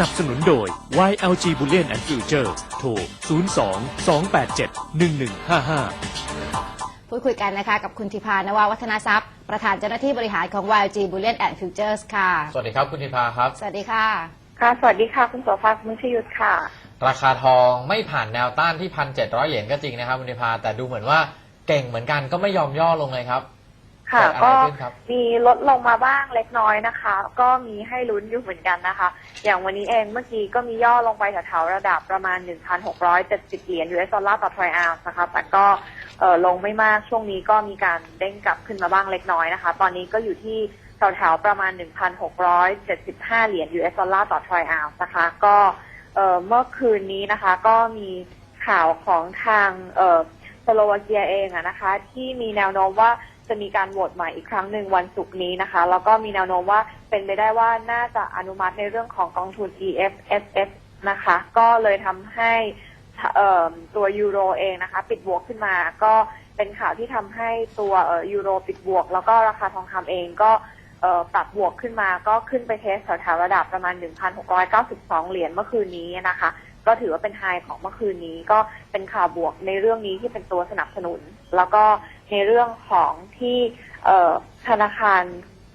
นับสนุนโดย YLG Bullion and Future โทร 02 287 1155พูดคุยกันนะคะกับคุณธิพานวาวัฒนทรัพย์ ประธานเจ้าหน้าที่บริหารของ YLG Bullion and Futures ค่ะ สวัสดีครับคุณธิพาครับ สวัสดีค่ะ ค่ะ สวัสดีค่ะ คุณโสภาคุณมุชยุทธค่ะ ราคาทองไม่ผ่านแนวต้านที่พันเจ็ดร้อยเหรียญก็จริงนะครับคุณธิพาแต่ดูเหมือนว่าเก่งเหมือนกันก็ไม่ยอมย่อลงเลยครับ ค่ะเกิดอะไรก็ขึ้นครับ มีลดลงมาบ้างเล็กน้อยนะคะ ก็มีให้ลุ้นอยู่เหมือนกันนะคะ อย่างวันนี้เองเมื่อกี้ก็มีย่อลงไปแถวๆระดับประมาณ 1,670 เหรียญ US ดอลลาร์ต่อทรอยออนซ์นะคะ แต่ก็เออลงไม่มากช่วงนี้ก็มีการเด้งกลับขึ้นมาบ้างเล็กน้อยนะคะ ตอนนี้ก็อยู่ที่แถวๆประมาณ 1,675 เหรียญ US ดอลลาร์ต่อทรอยออนซ์นะคะ ก็เอ่อเมื่อคืนนี้นะคะ ก็มีข่าวของทางเอ่อสโลวาเกียเองอะนะคะ ที่มีแนวโน้มว่าจะมีการโหวตใหม่อีกครั้งหนึ่งวันศุกร์นี้นะคะ แล้วก็มีแนวโน้มว่าเป็นไปได้ว่าน่าจะอนุมัติในเรื่องของกองทุน EFSF นะคะ ก็เลยทำให้ตัวยูโรเองนะคะ ปิดบวกขึ้นมา ก็เป็นข่าวที่ทำให้ตัวยูโรปิดบวก แล้วก็ราคาทองคำเองก็ปรับบวกขึ้นมา ก็ขึ้นไปเทสแถวระดับประมาณ 1,692 เหรียญเมื่อคืนนี้นะคะ ก็ถือว่าเป็นไฮของเมื่อคืนนี้ก็เป็นข่าวบวกในเรื่องนี้ที่เป็นตัวสนับสนุน แล้วก็ในเรื่องของที่ธนาคาร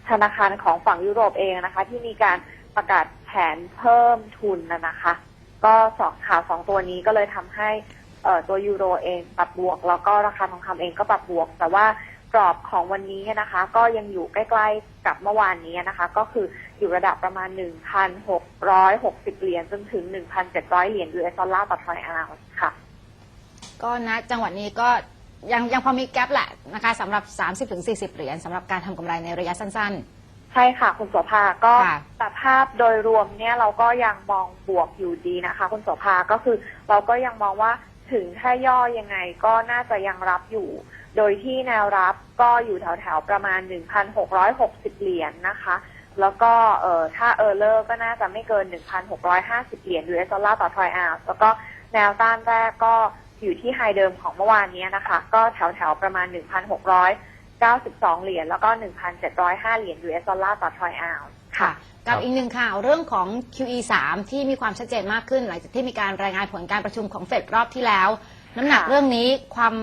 ธนาคารของฝั่งยุโรปเองนะคะ ที่มีการประกาศแผนเพิ่มทุนนะคะ ก็สองข่าวสองตัวนี้ก็เลยทำให้ตัวยูโรเองปรับบวก แล้วก็ราคาทองคำเองก็ปรับบวก แต่ว่า รอบของวันนี้นะคะ ก็ยังอยู่ใกล้ๆกับเมื่อวานนี้นะคะ ก็คืออยู่ระดับประมาณ 1,660 เหรียญจนถึง 1,700 เหรียญ US ดอลลาร์ต่อทรอยออนซ์ค่ะ ก็ณจังหวัดนี้ก็ยังยังพอมีแกลบแหละนะคะสำหรับ 30-40 เหรียญสำหรับการทำกำไรในระยะสั้นใช่ค่ะ คุณโสภาก็ค่ะแต่ภาพโดยรวมเนี่ยเราก็ยังมองบวกอยู่ดีนะคะ คุณโสภาก็คือเราก็ยังมองว่าถึงถ้าย่อยังไงก็น่าจะยังรับอยู่ โดยที่แนวรับก็อยู่แถวๆประมาณ 1,660 เหรียญนะคะ แล้วก็เอ่อถ้าเออร์เลอร์ก็น่าจะไม่เกิน 1,650 เหรียญ US ดอลลาร์ต่อทรอยออนซ์แล้วก็แนวต้านแรกก็อยู่ที่ไฮเดิมของเมื่อวานนี้นะคะ ก็แถวๆประมาณ 1,692 เหรียญแล้วก็ 1,705 เหรียญ US ดอลลาร์ต่อทรอยออนซ์ๆค่ะกับอีกหนึ่งข่าวเรื่องของ QE 3ที่มีความชัดเจนมากขึ้น หลังจากที่มีการรายงานผลการประชุมของเฟดรอบที่แล้ว น้ำหนักค่ะเรื่องนี้ความ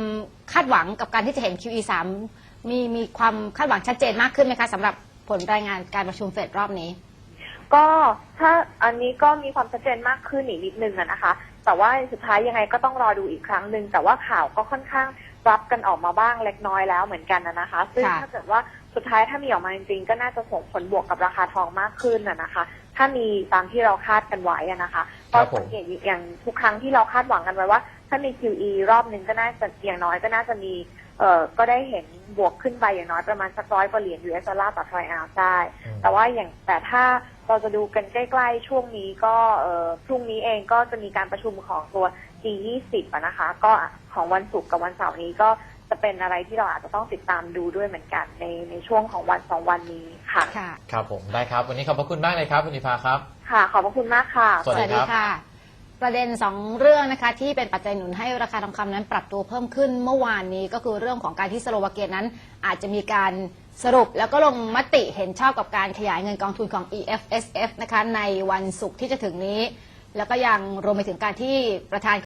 คาดหวังกับการที่จะเห็น QE 3 มีมีความคาดหวังชัดเจนมากขึ้นไหมคะสำหรับผลรายงานการประชุมเฟดรอบนี้ ก็ถ้าอันนี้ก็มีความชัดเจนมากขึ้นอีกนิดนึงอะนะคะ แต่ว่าสุดท้ายยังไงก็ต้องรอดูอีกครั้งหนึ่งแต่ว่าข่าวก็ค่อนข้างรับกันออกมาบ้างเล็กน้อยแล้วเหมือนกันนะนะคะ ซึ่งค่ะ ถ้าเกิดว่าสุดท้ายถ้ามีออกมาจริงๆ ก็น่าจะส่งผลบวกกับราคาทองมากขึ้นอะนะคะ ถ้ามีตามที่เราคาดกันไว้อะนะคะเพครัราะบผมสังเกตอย่างทุกครั้งที่เราคาดหวังกันไว้ว่า ถ้ามี QE รอบหนึ่งก็น่าจะอย่างน้อยก็น่าจะมีเอ่อก็ได้เห็นบวกขึ้นไปอย่างน้อยประมาณสักร้อยกว่าเหรียญ US ดอลลาร์ต่อทรอยออนซ์ได้อืมแต่ว่าอย่างแต่ถ้าเราจะดูกันใกล้ๆ ช่วงนี้ก็เอ่อพรุ่งนี้เองก็จะมีการประชุมของตัว G20 อะนะคะ ก็ของวันศุกร์กับวันเสาร์นี้ก็จะเป็นอะไรที่เราอาจจะต้องติดตามดูด้วยเหมือนกันในในช่วงของวันสองวันนี้ค่ะ ค่ะ ครับผมได้ครับ วันนี้ขอบพระคุณมากเลยครับคุณธิพาครับ ค่ะ ขอบพระคุณมากค่ะ สวัสดีครับค่ะ ประเด็นสองเรื่องนะคะที่เป็นปัจจัยหนุนให้ราคาทองคำนั้นปรับตัวเพิ่มขึ้นเมื่อวานนี้ก็คือเรื่องของการที่สโลวาเกียนั้น อาจจะมีการสรุปแล้วก็ลงมติเห็นชอบกับการขยายเงินกองทุนของ EFSF นะคะในวันศุกร์ที่จะถึงนี้ แล้วก็ยังรวมไปถึงการที่ประธาน